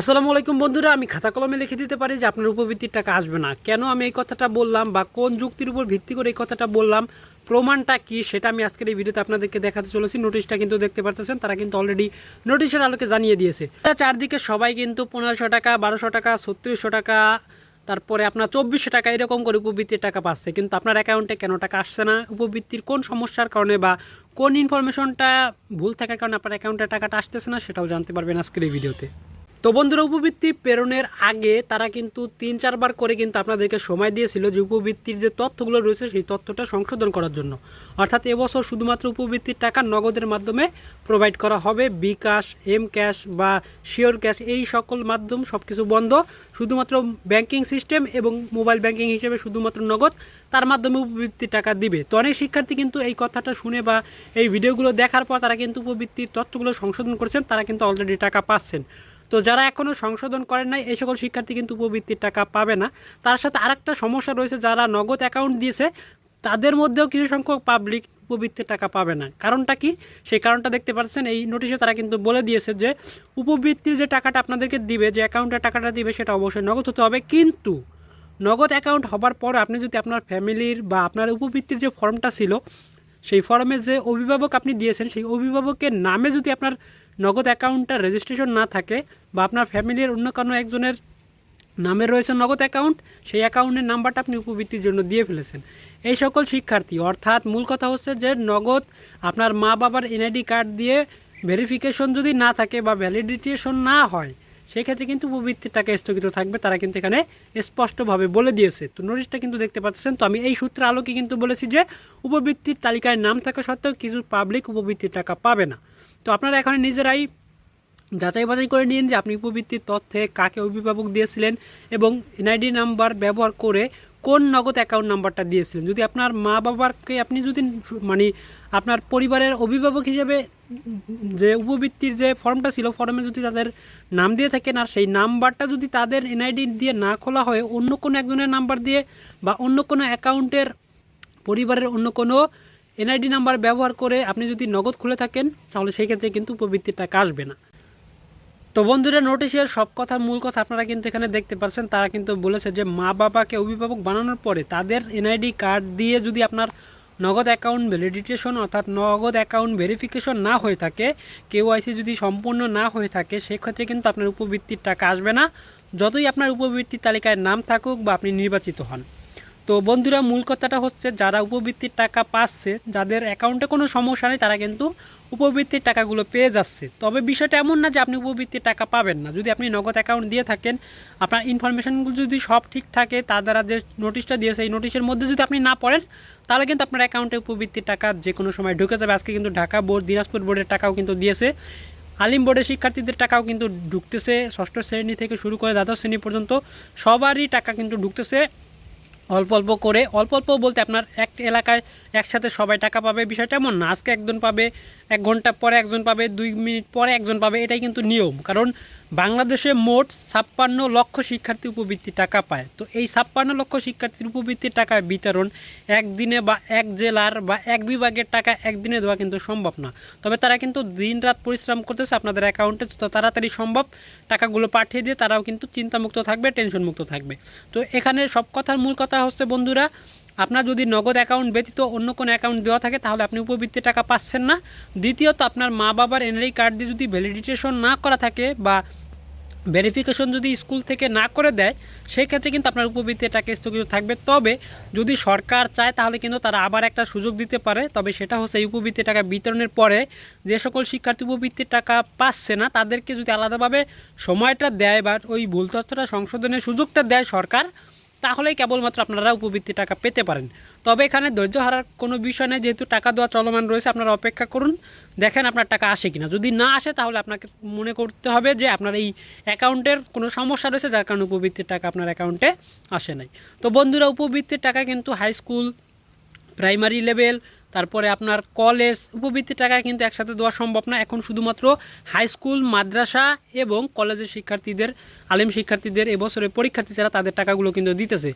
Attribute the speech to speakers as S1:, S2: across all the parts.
S1: আসসালামু আলাইকুম বন্ধুরা, আমি খাতা কলমে লিখে দিতে পারি যে আপনার উপবৃত্তির টাকা আসবে না। কেন আমি এই কথাটা বললাম বা কোন যুক্তির উপর ভিত্তি করে এই কথাটা বললাম? প্রমাণটা কি সেটা আমি আজকের এই ভিডিওতে আপনাদেরকে দেখাতে চলেছি। নোটিশটা কিন্তু দেখতে পারতেছেন, তারা কিন্তু অলরেডি নোটিশের আলোকে জানিয়ে দিয়েছে। চারদিকে সবাই কিন্তু পনেরোশো টাকা, বারোশো টাকা, ছত্রিশশো টাকা, তারপরে আপনার চব্বিশশো টাকা এরকম করে উপবৃত্তির টাকা পাচ্ছে। কিন্তু আপনার অ্যাকাউন্টে কেন টাকা আসছে না? উপবৃত্তির কোন সমস্যার কারণে বা কোন ইনফরমেশনটা ভুল থাকার কারণে আপনার অ্যাকাউন্টে টাকাটা আসতেছে না, সেটাও জানতে পারবেন আজকের এই ভিডিওতে। তো বন্ধুরা, উপবৃত্তি প্রেরণের আগে তারা কিন্তু তিন, চারবার করে কিন্তু আপনাদেরকে সময় দিয়েছিল যে উপবৃত্তির যে তথ্যগুলো রয়েছে, সেই তথ্যটা সংশোধন করার জন্য। অর্থাৎ এবছর শুধুমাত্র উপবৃত্তির টাকা নগদের মাধ্যমে প্রোভাইড করা হবে। বিকাশ এম ক্যাশ বা শিওর ক্যাশ এই সকল মাধ্যম সব কিছু বন্ধ। শুধুমাত্র ব্যাংকিং সিস্টেম এবং মোবাইল ব্যাংকিং হিসেবে শুধুমাত্র নগদ, তার মাধ্যমে উপবৃত্তির টাকা দিবে। তো অনেক শিক্ষার্থী কিন্তু এই কথাটা শুনে বা এই ভিডিওগুলো দেখার পর তারা কিন্তু উপবৃত্তির তথ্যগুলো সংশোধন করেছেন, তারা কিন্তু অলরেডি টাকা পাচ্ছেন। তো যারা এখনও সংশোধন করেন নাই, এই সকল শিক্ষার্থী কিন্তু উপবৃত্তির টাকা পাবে না। তার সাথে আরেকটা সমস্যা রয়েছে, যারা নগদ অ্যাকাউন্ট দিয়েছে, তাদের মধ্যেও কিছু সংখ্যক পাবলিক উপবৃত্তির টাকা পাবে না। কারণটা কি? সেই কারণটা দেখতে পাচ্ছেন, এই নোটিশে তারা কিন্তু বলে দিয়েছে যে, উপবৃত্তির যে টাকাটা আপনাদেরকে দিবে, যে অ্যাকাউন্টে টাকাটা দিবে, সেটা অবশ্যই নগদ হতে হবে। কিন্তু নগদ অ্যাকাউন্ট হবার পর আপনি যদি আপনার ফ্যামিলির বা আপনার উপবৃত্তির যে ফর্মটা ছিল, সেই ফর্মে যে অভিভাবক আপনি দিয়েছেন, সেই অভিভাবকের নামে যদি আপনার নগদ অ্যাকাউন্টটা রেজিস্ট্রেশন না থাকে বা আপনার ফ্যামিলির অন্য কোনো একজনের নামে রয়েছে নগদ অ্যাকাউন্ট, সেই অ্যাকাউন্টের নাম্বারটা আপনি উপবৃত্তির জন্য দিয়ে ফেলেছেন। এই সকল শিক্ষার্থী, অর্থাৎ মূল কথা হচ্ছে যে নগদ আপনার মা বাবার এনআইডি কার্ড দিয়ে ভেরিফিকেশন যদি না থাকে বা ভ্যালিডিটেশন না হয়, সেক্ষেত্রে কিন্তু উপবৃত্তির টাকা স্থগিত থাকবে। তারা কিন্তু এখানে স্পষ্টভাবে বলে দিয়েছে। তো নোটিশটা কিন্তু দেখতে পাচ্ছেন। তো আমি এই সূত্রে আলোকে কিন্তু বলেছি যে উপবৃত্তির তালিকায় নাম থাকা সত্ত্বেও কিছু পাবলিক উপবৃত্তির টাকা পাবে না। তো আপনারা এখানে নিজেরাই যাচাই বাছাই করে নিন যে আপনি উপবৃত্তির তথ্যে কাকে অভিভাবক দিয়েছিলেন এবং এনআইডি নাম্বার ব্যবহার করে কোন নগদ অ্যাকাউন্ট নাম্বারটা দিয়েছিলেন। যদি আপনার মা বাবাকে আপনি যদি মানে আপনার পরিবারের অভিভাবক হিসেবে যে উপবৃত্তির যে ফর্মটা ছিল, ফর্মে যদি তাদের নাম দিয়ে থাকেন আর সেই নাম্বারটা যদি তাদের এনআইডি দিয়ে না খোলা হয়, অন্য কোনো একজনের নাম্বার দিয়ে বা অন্য কোনো অ্যাকাউন্টের পরিবারের অন্য কোনো এনআইডি নাম্বার ব্যবহার করে আপনি যদি নগদ খুলে থাকেন, তাহলে সেই ক্ষেত্রে কিন্তু উপবৃত্তির টাকা আসবে না। তো বন্ধুরা, নোটিশের সব কথার মূল কথা আপনারা কিন্তু এখানে দেখতে পাচ্ছেন। তারা কিন্তু বলেছে যে মা বাবাকে অভিভাবক বানানোর পরে তাদের এনআইডি কার্ড দিয়ে যদি আপনার নগদ অ্যাকাউন্ট ভ্যালিডিটেশন অর্থাৎ নগদ অ্যাকাউন্ট ভেরিফিকেশন না হয়ে থাকে কেওয়াইসি যদি সম্পূর্ণ না হয়ে থাকে সেক্ষেত্রে কিন্তু আপনার উপবৃত্তির টাকা আসবে না। যতই আপনার উপবৃত্তির তালিকায় নাম থাকুক বা আপনি নির্বাচিত হন। তো বন্ধুরা, মূল কথাটা হচ্ছে যারা উপবৃত্তির টাকা পাচ্ছে, যাদের অ্যাকাউন্টে কোনো সমস্যা নেই, তারা কিন্তু উপবৃত্তির টাকাগুলো পেয়ে যাচ্ছে। তবে বিষয়টা এমন না যে আপনি উপবৃত্তির টাকা পাবেন না। যদি আপনি নগদ অ্যাকাউন্ট দিয়ে থাকেন, আপনার ইনফরমেশনগুলো যদি সব ঠিক থাকে, তার দ্বারা যে নোটিশটা দিয়েছে, এই নোটিশের মধ্যে যদি আপনি না পড়েন, তাহলে কিন্তু আপনার অ্যাকাউন্টে উপবৃত্তির টাকা যে কোনো সময় ঢুকে যাবে। আজকে কিন্তু ঢাকা বোর্ড, দিনাজপুর বোর্ডের টাকাও কিন্তু দিয়েছে। আলিম বোর্ডের শিক্ষার্থীদের টাকাও কিন্তু ঢুকতেছে। ষষ্ঠ শ্রেণি থেকে শুরু করে দ্বাদশ শ্রেণি পর্যন্ত সবারই টাকা কিন্তু ঢুকতেছে। অল্প অল্প করে, অল্প অল্প বলতে আপনার এক এলাকায় একসাথে সবাই টাকা পাবে, বিষয়টা এমন না। আজকে একজন পাবে এক ঘণ্টা পরে একজন পাবে, দুই মিনিট পরে একজন পাবে, এটাই কিন্তু নিয়ম। কারণ বাংলাদেশে মোট ছাপ্পান্ন লক্ষ শিক্ষার্থী উপবৃত্তি টাকা পায়। তো এই ছাপ্পান্ন লক্ষ শিক্ষার্থীর উপবৃত্তির টাকা বিতরণ একদিনে বা এক জেলার বা এক বিভাগের টাকা একদিনে দেওয়া কিন্তু সম্ভব না। তবে তারা কিন্তু দিন রাত পরিশ্রম করতেছে আপনাদের অ্যাকাউন্টে তো তাড়াতাড়ি সম্ভব টাকাগুলো পাঠিয়ে দিয়ে তারাও কিন্তু চিন্তামুক্ত থাকবে টেনশন মুক্ত থাকবে। তো এখানে সব কথার মূল কথা হচ্ছে বন্ধুরা আপনার যদি নগদ অ্যাকাউন্ট ব্যতীত অন্য কোনো অ্যাকাউন্ট দেওয়া থাকে, তাহলে আপনি উপবৃত্তি টাকা পাচ্ছেন না। দ্বিতীয়ত, আপনার মা বাবার এনআই কার্ড দিয়ে যদি ভ্যালিডিটেশন না করা থাকে বা ভেরিফিকেশন যদি স্কুল থেকে না করে দেয় সেই ক্ষেত্রে কিন্তু আপনার উপবৃত্তির টাকা স্থগিত থাকবে। তবে, যদি সরকার চায়, তাহলে কিন্তু তারা আবার একটা সুযোগ দিতে পারে। তবে সেটা হচ্ছে, এই উপবৃত্তির টাকা বিতরণের পরে যে সকল শিক্ষার্থী উপবৃত্তির টাকা পাচ্ছে না, তাদেরকে যদি আলাদাভাবে সময়টা দেয় বা ওই ভুল তথ্যটা সংশোধনের সুযোগটা দেয় সরকার তাহলেই কেবলমাত্র আপনারা উপবৃত্তি টাকা পেতে পারেন। তবে এখানে ধৈর্য হারার কোনো বিষয় নেই, যেহেতু টাকা দেওয়া চলমান রয়েছে, আপনারা অপেক্ষা করুন, দেখেন আপনার টাকা আসে কিনা। যদি না আসে, তাহলে আপনাকে মনে করতে হবে যে আপনার এই অ্যাকাউন্টের কোনো সমস্যা রয়েছে, যার কারণে উপবৃত্তির টাকা আপনার অ্যাকাউন্টে আসে নাই। তো বন্ধুরা, উপবৃত্তির টাকা কিন্তু হাই স্কুল, প্রাইমারি লেভেল তারপরে আপনার কলেজ উপবৃত্তি টাকা কিন্তু একসাথে দেওয়া সম্ভব না। এখন শুধুমাত্র হাই স্কুল মাদ্রাসা এবং কলেজের শিক্ষার্থীদের, আলিম শিক্ষার্থীদের এবছরের পরীক্ষার্থী যারা তাদের টাকাগুলো কিন্তু দিতেছে।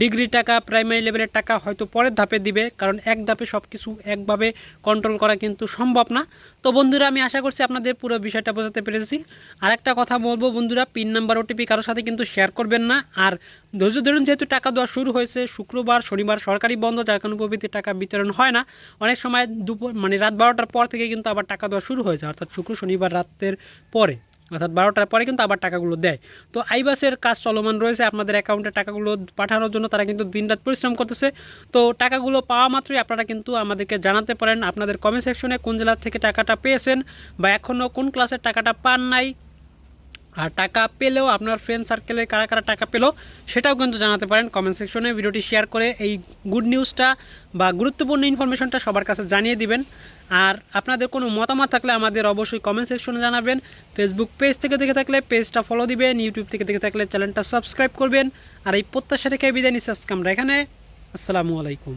S1: ডিগ্রি টাকা প্রাইমারি লেভেলের টাকা হয়তো পরের ধাপে দিবে, কারণ এক ধাপে সব কিছু একভাবে কন্ট্রোল করা কিন্তু সম্ভব না। তো বন্ধুরা, আমি আশা করছি আপনাদের পুরো বিষয়টা বোঝাতে পেরেছি। আর একটা কথা বলব বন্ধুরা পিন নাম্বার ওটিপি কারোর সাথে কিন্তু শেয়ার করবেন না। আর ধৈর্য ধরুন, যেহেতু টাকা দেওয়া শুরু হয়েছে, শুক্রবার, শনিবার সরকারি বন্ধ, যার কারণে প্রভৃতি টাকা বিতরণ হয় না। অনেক সময় দুপুর মানে রাত বারোটার পর থেকে কিন্তু আবার টাকা দেওয়া শুরু হয়েছে, অর্থাৎ শুক্র, শনিবার রাতের পরে, অর্থাৎ বারোটার পরে কিন্তু আবার টাকাগুলো দেয়। তো আইবাসের কাজ চলমান রয়েছে, আপনাদের অ্যাকাউন্টে টাকাগুলো পাঠানোর জন্য তারা কিন্তু দিনরাত পরিশ্রম করতেছে। তো টাকাগুলো পাওয়া মাত্রই আপনারা কিন্তু আমাদেরকে জানাতে পারেন, আপনাদের কমেন্ট সেকশনে কোন জেলা থেকে টাকাটা পেয়েছেন বা এখনও কোন ক্লাসের টাকাটা পান নাই। আর টাকা পেলেও আপনার ফ্রেন্ড সার্কেলে কারা কারা টাকা পেল সেটাও কিন্তু জানাতে পারেন কমেন্ট সেকশনে ভিডিওটি শেয়ার করে এই গুড নিউজটা বা গুরুত্বপূর্ণ ইনফরমেশনটা সবার কাছে জানিয়ে দিবেন। আর আপনাদের কোনো মতামত থাকলে আমাদের অবশ্যই কমেন্ট সেকশনে জানাবেন। ফেসবুক পেজ থেকে দেখে থাকলে পেজটা ফলো দিবেন। ইউটিউব থেকে দেখে থাকলে চ্যানেলটা সাবস্ক্রাইব করবেন। আর এই প্রত্যাশা রেখে বিদায় আজকে আমরা এখানে। আসসালামু আলাইকুম।